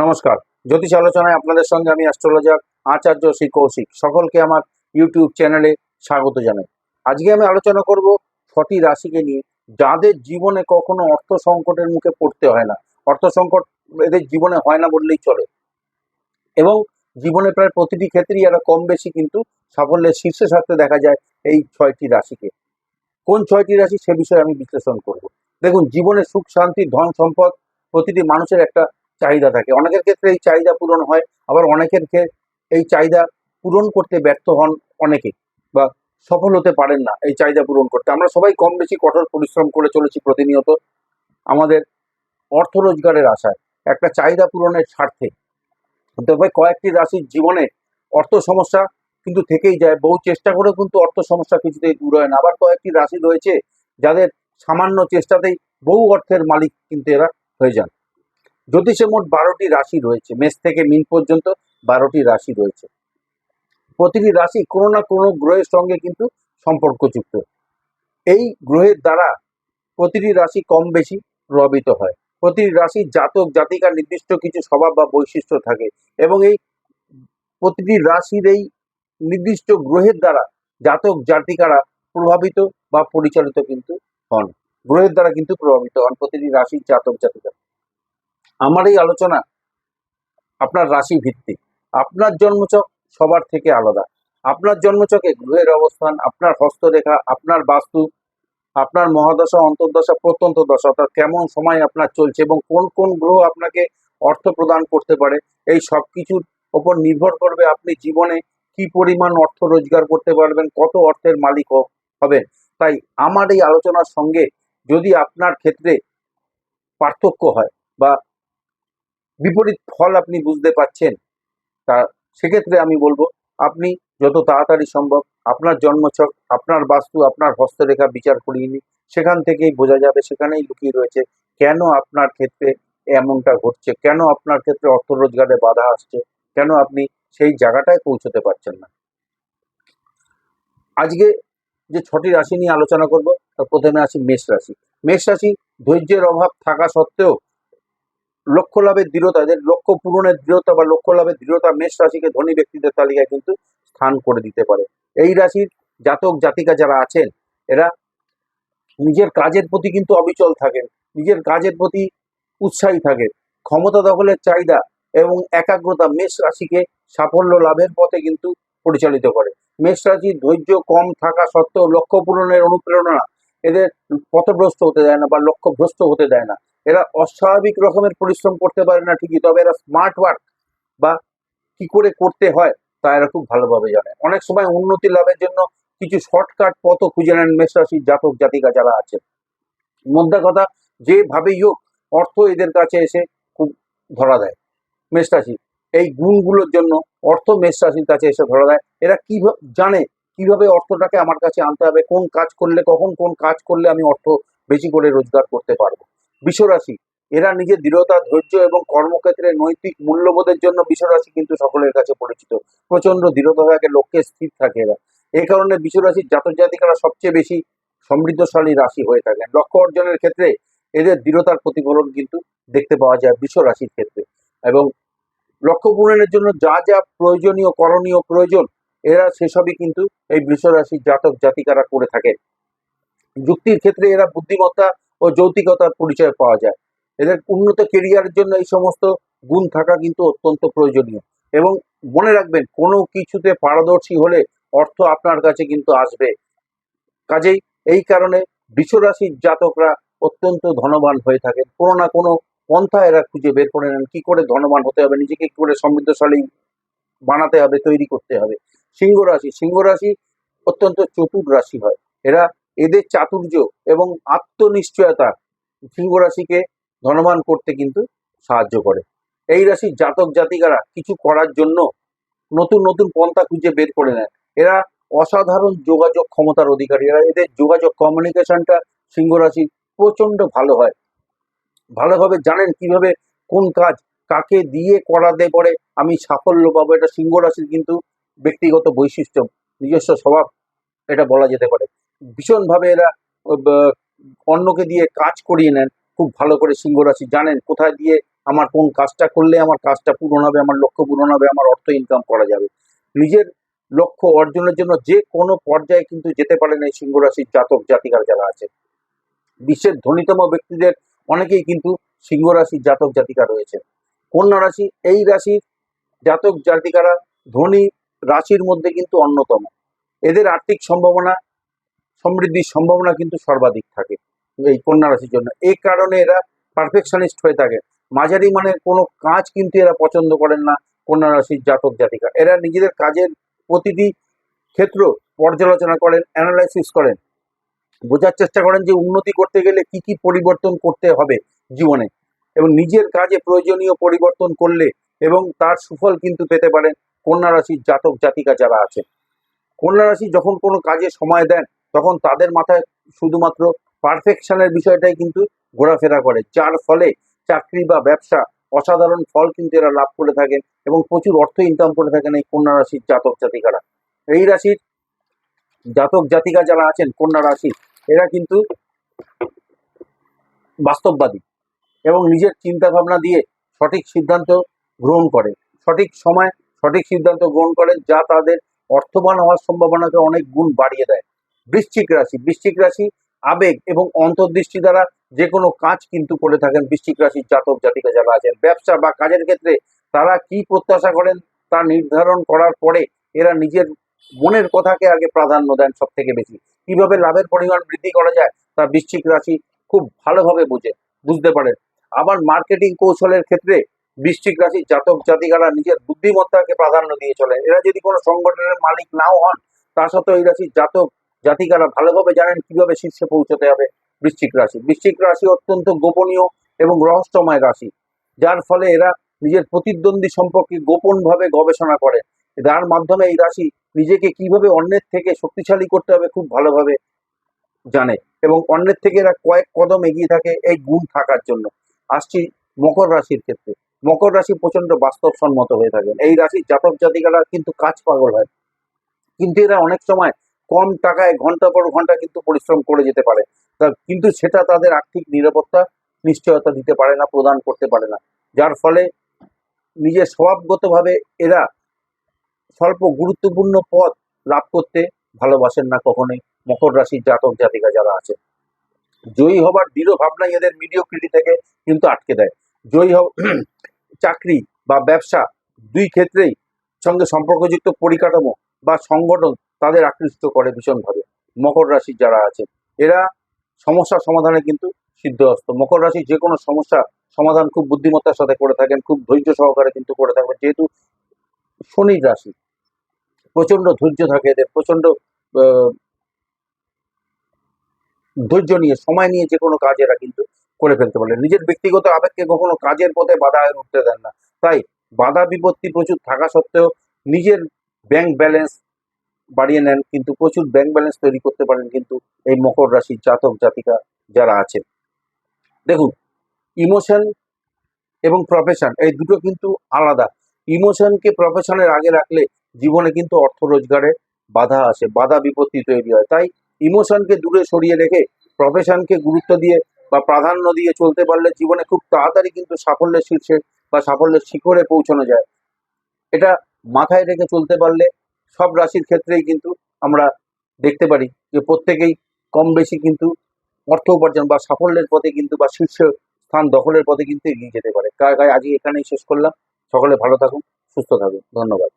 নমস্কার। জ্যোতিষ আলোচনায় আপনাদের সঙ্গে আমি অ্যাস্ট্রোলজার আচার্য শ্রী কৌশিক। সকলকে আমার ইউটিউব চ্যানেলে স্বাগত জানাই। আজকে আমি আলোচনা করব ছটি রাশিকে নিয়ে। যাদের জীবনে কখনো অর্থ সংকটের মুখে পড়তে হয় না। অর্থ সংকট এদের জীবনে হয় না বললেই চলে। এবং জীবনে প্রায় প্রতিটি ক্ষেত্রেই এরা কম বেশি কিন্তু সাফল্যের শীর্ষে থাকতে দেখা যায় এই ছয়টি রাশিকে। কোন ছয়টি রাশি সে বিষয়ে আমি বিশ্লেষণ করব। দেখুন, জীবনে সুখ, শান্তি, ধন, সম্পদ প্রতিটি মানুষের একটা চাহিদা থাকে। অনেকের ক্ষেত্রে এই চাহিদা পূরণ হয়, আবার অনেকের এই চাহিদা পূরণ করতে ব্যর্থ হন অনেকে বা সফল হতে পারেন না এই চাহিদা পূরণ করতে। আমরা সবাই কম বেশি কঠোর পরিশ্রম করে চলেছি প্রতিনিয়ত। আমাদের অর্থ রোজগারের আশায় একটা চাহিদা পূরণের স্বার্থে। কয়েকটি রাশির জীবনে অর্থ সমস্যা কিন্তু থেকেই যায়। বহু চেষ্টা করেও কিন্তু অর্থ সমস্যা কিছুতেই দূর হয় না। আবার কয়েকটি রাশি রয়েছে যাদের সামান্য চেষ্টাতেই বহু অর্থের মালিক কিন্তু এরা হয়ে যান। জ্যোতিষে মোট বারোটি রাশি রয়েছে। মেষ থেকে মিন পর্যন্ত বারোটি রাশি রয়েছে। প্রতিটি রাশি কোনো না কোনো গ্রহের সঙ্গে কিন্তু সম্পর্কযুক্ত। এই গ্রহের দ্বারা প্রতিটি রাশি কম বেশি প্রভাবিত হয়। প্রতিটি রাশির জাতক জাতিকার নির্দিষ্ট কিছু স্বভাব বা বৈশিষ্ট্য থাকে এবং এই প্রতিটি রাশির এই নির্দিষ্ট গ্রহের দ্বারা জাতক, জাতিকারা প্রভাবিত বা পরিচালিত কিন্তু হন। গ্রহের দ্বারা কিন্তু প্রভাবিত হন প্রতিটি রাশির জাতক, জাতিকা। আমার এই আলোচনা আপনার রাশি ভিত্তিক আপনার জন্মচক সবার থেকে আলাদা। আপনার জন্মচকে গ্রহের অবস্থান, আপনার হস্তরেখা, আপনার বাস্তু, আপনার মহাদশা, অন্তর্দশা প্রত্যন্ত দশা অর্থাৎ কেমন সময় আপনার চলছে এবং কোন কোন গ্রহ আপনাকে অর্থ প্রদান করতে পারে, এই সব কিছুর ওপর নির্ভর করবে আপনি জীবনে কি পরিমাণ অর্থ রোজগার করতে পারবেন, কত অর্থের মালিক হবেন। তাই আমার এই আলোচনার সঙ্গে যদি আপনার ক্ষেত্রে পার্থক্য হয় বা বিপরীত ফল আপনি বুঝতে পাচ্ছেন তা সেক্ষেত্রে আমি বলব, আপনি যত তাড়াতাড়ি সম্ভব আপনার জন্মছক, আপনার বাস্তু, আপনার হস্তরেখা বিচার করিয়ে নিন। সেখান থেকেই বোঝা যাবে, সেখানেই লুকিয়ে রয়েছে কেন আপনার ক্ষেত্রে এমনটা ঘটছে, কেন আপনার ক্ষেত্রে অর্থ রোজগারে বাধা আসছে, কেন আপনি সেই জায়গাটায় পৌঁছতে পারছেন না। আজকে যে ছটি রাশি নিয়ে আলোচনা করব তার প্রথমে আসি মেষ রাশি। মেষ রাশি ধৈর্যের অভাব থাকা সত্ত্বেও লক্ষ্য লাভের দৃঢ়তা এদের লক্ষ্য পূরণের দৃঢ়তা বা লক্ষ্য লাভের দৃঢ়তা মেষ রাশিকে ধনী ব্যক্তিদের তালিকায় কিন্তু স্থান করে দিতে পারে। এই রাশির জাতক, জাতিকা যারা আছেন, এরা নিজের কাজের প্রতি কিন্তু অবিচল থাকেন, নিজের কাজের প্রতি উৎসাহী থাকেন। ক্ষমতা দখলের চাহিদা এবং একাগ্রতা মেষ রাশিকে সাফল্য লাভের পথে কিন্তু পরিচালিত করে। মেষ রাশির ধৈর্য কম থাকা সত্ত্বেও লক্ষ্য পূরণের অনুপ্রেরণা এদের পথভ্রষ্ট হতে দেয় না বা লক্ষ্যভ্রষ্ট হতে দেয় না। এরা অস্বাভাবিক রকমের পরিশ্রম করতে পারে না ঠিকই, তবে এরা স্মার্ট ওয়ার্ক বা কি করে করতে হয় তা এরা খুব ভালোভাবে জানে। অনেক সময় উন্নতি লাভের জন্য কিছু শর্টকাট পথও খুঁজে নেন মেষ রাশির জাতক, জাতিকা যারা আছে। মধ্যে কথা, যেভাবেই হোক, অর্থ এদের কাছে এসে খুব ধরা দেয় মেষ রাশি এই গুণগুলোর জন্য অর্থ মেষ রাশির কাছে এসে ধরা দেয়। এরা কীভাবে জানে কীভাবে অর্থটাকে আমার কাছে আনতে হবে, কোন কাজ করলে, কখন কোন কাজ করলে আমি অর্থ বেশি করে রোজগার করতে পারব? বিশ্বরাশি। এরা নিজের দৃঢ়তা, ধৈর্য এবং কর্মক্ষেত্রে নৈতিক মূল্যবোধের জন্য বিশ্বরাশি কিন্তু সকলের কাছে পরিচিত। প্রচণ্ড থাকে লক্ষ্যে স্থির থাকে এরা। এই কারণে বিশ্বরাশির জাতক জাতিকারা সবচেয়ে বেশি সমৃদ্ধশালী রাশি হয়ে থাকেন। লক্ষ্য অর্জনের ক্ষেত্রে এদের দৃঢ়তার প্রতিফলন কিন্তু দেখতে পাওয়া যায় বিশ্বরাশির ক্ষেত্রে। এবং লক্ষ্য পূরণের জন্য যা যা প্রয়োজনীয়, করণীয় প্রয়োজন, এরা সেসবই কিন্তু এই বৃষরাশির জাতক জাতিকারা করে থাকেন। যুক্তির ক্ষেত্রে এরা বুদ্ধিমত্তা ও যৌতিকতার পরিচয় পাওয়া যায়। এদের উন্নত কেরিয়ারের জন্য এই সমস্ত গুণ থাকা কিন্তু অত্যন্ত প্রয়োজনীয়। এবং মনে রাখবেন, কোনো কিছুতে পারদর্শী হলে অর্থ আপনার কাছে কিন্তু আসবে। কাজেই এই কারণে বিশ্বরাশির জাতকরা অত্যন্ত ধনবান হয়ে থাকেন। কোনো না কোনো পন্থা এরা খুঁজে বের করে নেন। কি করে ধনবান হতে হবে? নিজেকে কি করে সমৃদ্ধশালী বানাতে হবে? তৈরি করতে হবে। সিংহ রাশি সিংহ রাশি অত্যন্ত চতুর রাশি হয়। এরা এদের চাতুর্য এবং আত্মনিশ্চয়তা সিংহ রাশিকে ধনবান করতে কিন্তু সাহায্য করে। এই রাশির জাতক জাতিকারা কিছু করার জন্য নতুন নতুন পন্থা খুঁজে বের করে নেয়। এরা অসাধারণ যোগাযোগ ক্ষমতার অধিকারী। এরা এদের যোগাযোগ কমিউনিকেশনটা সিংহ রাশির প্রচণ্ড ভালো হয়। ভালোভাবে জানেন কীভাবে কোন কাজ কাকে দিয়ে করাতে পরে। আমি সাফল্য পাবো। এটা সিংহ রাশির কিন্তু ব্যক্তিগত বৈশিষ্ট্য, নিজস্ব স্বভাব, এটা বলা যেতে পারে। ভীষণভাবে এরা অন্যকে দিয়ে কাজ করিয়ে নেন, খুব ভালো করে সিংহ রাশি জানেন কোথায় দিয়ে আমার কোন কাজটা করলে আমার কাজটা পূরণ হবে, আমার লক্ষ্য পূরণ হবে, আমার অর্থ ইনকাম করা যাবে। নিজের লক্ষ্য অর্জনের জন্য যে কোনো পর্যায়ে কিন্তু যেতে পারেন এই সিংহ রাশির জাতক, জাতিকার যারা আছে। বিশ্বের ধনীতম ব্যক্তিদের অনেকেই কিন্তু সিংহ রাশির জাতক, জাতিকা রয়েছে। কন্যা রাশি, এই রাশির জাতক, জাতিকারা ধনী রাশির মধ্যে কিন্তু অন্যতম। এদের আর্থিক সম্ভাবনা সমৃদ্ধির সম্ভাবনা কিন্তু সর্বাধিক থাকে এই কন্যা রাশির জন্য। এই কারণে এরা পারফেকশনিস্ট হয়ে থাকে। মাঝারি মানের কোনো কাজ কিন্তু এরা পছন্দ করেন না কন্যা রাশির জাতক জাতিকা। এরা নিজেদের কাজের প্রতিটি ক্ষেত্র পর্যালোচনা করেন অ্যানালাইসিস করেন। বোঝার চেষ্টা করেন যে উন্নতি করতে গেলে কি কি পরিবর্তন করতে হবে জীবনে এবং নিজের কাজে প্রয়োজনীয় পরিবর্তন করলে এবং তার সুফল কিন্তু পেতে পারেন কন্যা রাশির জাতক জাতিকা যারা আছে কন্যা রাশি যখন কোনো কাজে সময় দেন তখন তাদের মাথায় শুধুমাত্র পারফেকশনের বিষয়টাই কিন্তু ঘোরাফেরা করে। যার ফলে চাকরি বা ব্যবসা অসাধারণ ফল কিন্তু এরা লাভ করে থাকেন এবং প্রচুর অর্থ ইনকাম করে থাকেন এই কন্যা রাশির জাতক জাতিকারা। এই রাশির জাতক জাতিকা যারা আছেন, কন্যা রাশি, এরা কিন্তু বাস্তববাদী এবং নিজের চিন্তা ভাবনা দিয়ে সঠিক সিদ্ধান্ত গ্রহণ করে। সঠিক সময় সঠিক সিদ্ধান্ত গ্রহণ করেন যা তাদের অর্থবান হওয়ার সম্ভাবনাকে অনেক গুণ বাড়িয়ে দেয়। বৃশ্চিক রাশি। বৃশ্চিক রাশি আবেগ এবং অন্তর্দৃষ্টি দ্বারা যে কোনো কাজ কিন্তু করে থাকেন বৃশ্চিক রাশির জাতক জাতিকা যারা আছেন। ব্যবসা বা কাজের ক্ষেত্রে তারা কি প্রত্যাশা করেন তা নির্ধারণ করার পরে এরা নিজের মনের কথাকে আগে প্রাধান্য দেন সব থেকে বেশি। কীভাবে লাভের পরিমাণ বৃদ্ধি করা যায় তা বৃশ্চিক রাশি খুব ভালোভাবে বুঝে, বুঝতে পারেন। আবার মার্কেটিং কৌশলের ক্ষেত্রে বৃশ্চিক রাশির জাতক জাতিকারা নিজের বুদ্ধিমত্তাকে প্রাধান্য দিয়ে চলেন। এরা যদি কোনো সংগঠনের মালিক নাও হন, তা সত্ত্বেও এই রাশির জাতক জাতিকারা ভালোভাবে জানেন কীভাবে শীর্ষে পৌঁছতে হবে বৃশ্চিক রাশি। বৃশ্চিক রাশি অত্যন্ত গোপনীয় এবং রহস্যময় রাশি, যার ফলে এরা নিজের প্রতিদ্বন্দ্বী সম্পর্কে গোপনভাবে গবেষণা করে। যার মাধ্যমে এই রাশি নিজেকে কীভাবে অন্যের থেকে শক্তিশালী করতে হবে খুব ভালোভাবে জানে এবং অন্যের থেকে এরা কয়েক কদম এগিয়ে থাকে এই গুণ থাকার জন্য। আসছি মকর রাশির ক্ষেত্রে। মকর রাশি প্রচণ্ড বাস্তবসম্মত হয়ে থাকেন এই রাশির জাতক জাতিকারা কিন্তু কাজ পাগল হয়। কিন্তু এরা অনেক সময় কম টাকায়, ঘণ্টা পর ঘণ্টা কিন্তু পরিশ্রম করে যেতে পারে। কিন্তু সেটা তাদের আর্থিক নিরাপত্তা নিশ্চয়তা দিতে পারে না, প্রদান করতে পারে না। যার ফলে নিজের স্বভাবগতভাবে এরা স্বল্প গুরুত্বপূর্ণ পদ লাভ করতে ভালোবাসেন না কখনোই মকর রাশির জাতক জাতিকা যারা আছে জয়ী হবার দৃঢ় ভাবনাই এদের মিডিওক্রিটি থেকে কিন্তু আটকে দেয়। জয়ী হব চাকরি বা ব্যবসা দুই ক্ষেত্রেই সঙ্গে সম্পর্কযুক্ত পরিকাঠামো বা সংগঠন তাদের আকৃষ্ট করে ভীষণভাবে। মকর রাশির যারা আছে এরা সমস্যা সমাধানে কিন্তু সিদ্ধহস্ত। মকর রাশি যে কোনো সমস্যা সমাধান খুব বুদ্ধিমত্তার সাথে করে থাকেন খুব ধৈর্য সহকারে কিন্তু করে থাকবেন। যেহেতু শনি রাশি প্রচণ্ড ধৈর্য থাকে এদের প্রচণ্ড আহ, ধৈর্য নিয়ে সময় নিয়ে যে কোনো কাজ এরা কিন্তু করে ফেলতে পারে নিজের ব্যক্তিগত আবেগকে কখনো কাজের পথে বাধা উঠতে দেন না। তাই বাধা বিপত্তি প্রচুর থাকা সত্ত্বেও নিজের ব্যাংক ব্যালেন্স বাড়িয়ে নেন, কিন্তু প্রচুর ব্যাংক ব্যালেন্স তৈরি করতে পারেন কিন্তু এই মকর রাশির জাতক জাতিকা যারা আছেন। দেখুন ইমোশন এবং প্রফেশন এই দুটো কিন্তু আলাদা। ইমোশনকে প্রফেশনের আগে রাখলে জীবনে কিন্তু অর্থ রোজগারে বাধা আসে, বাধা বিপত্তি তৈরি হয়। তাই ইমোশনকে দূরে সরিয়ে রেখে প্রফেশনকে গুরুত্ব দিয়ে বা প্রাধান্য দিয়ে চলতে পারলে জীবনে খুব তাড়াতাড়ি কিন্তু সাফল্যের শীর্ষে বা সাফল্যের শিখরে পৌঁছানো যায়। এটা মাথায় রেখে চলতে পারলে সব রাশির ক্ষেত্রেই কিন্তু আমরা দেখতে পারি যে প্রত্যেকেই কম বেশি কিন্তু অর্থ উপার্জন বা সাফল্যের পথে কিন্তু বা শীর্ষ স্থান দখলের পথে কিন্তু এগিয়ে যেতে পারে। গায়ে আজকে এখানেই শেষ করলাম। সকলে ভালো থাকুন, সুস্থ থাকুন। ধন্যবাদ।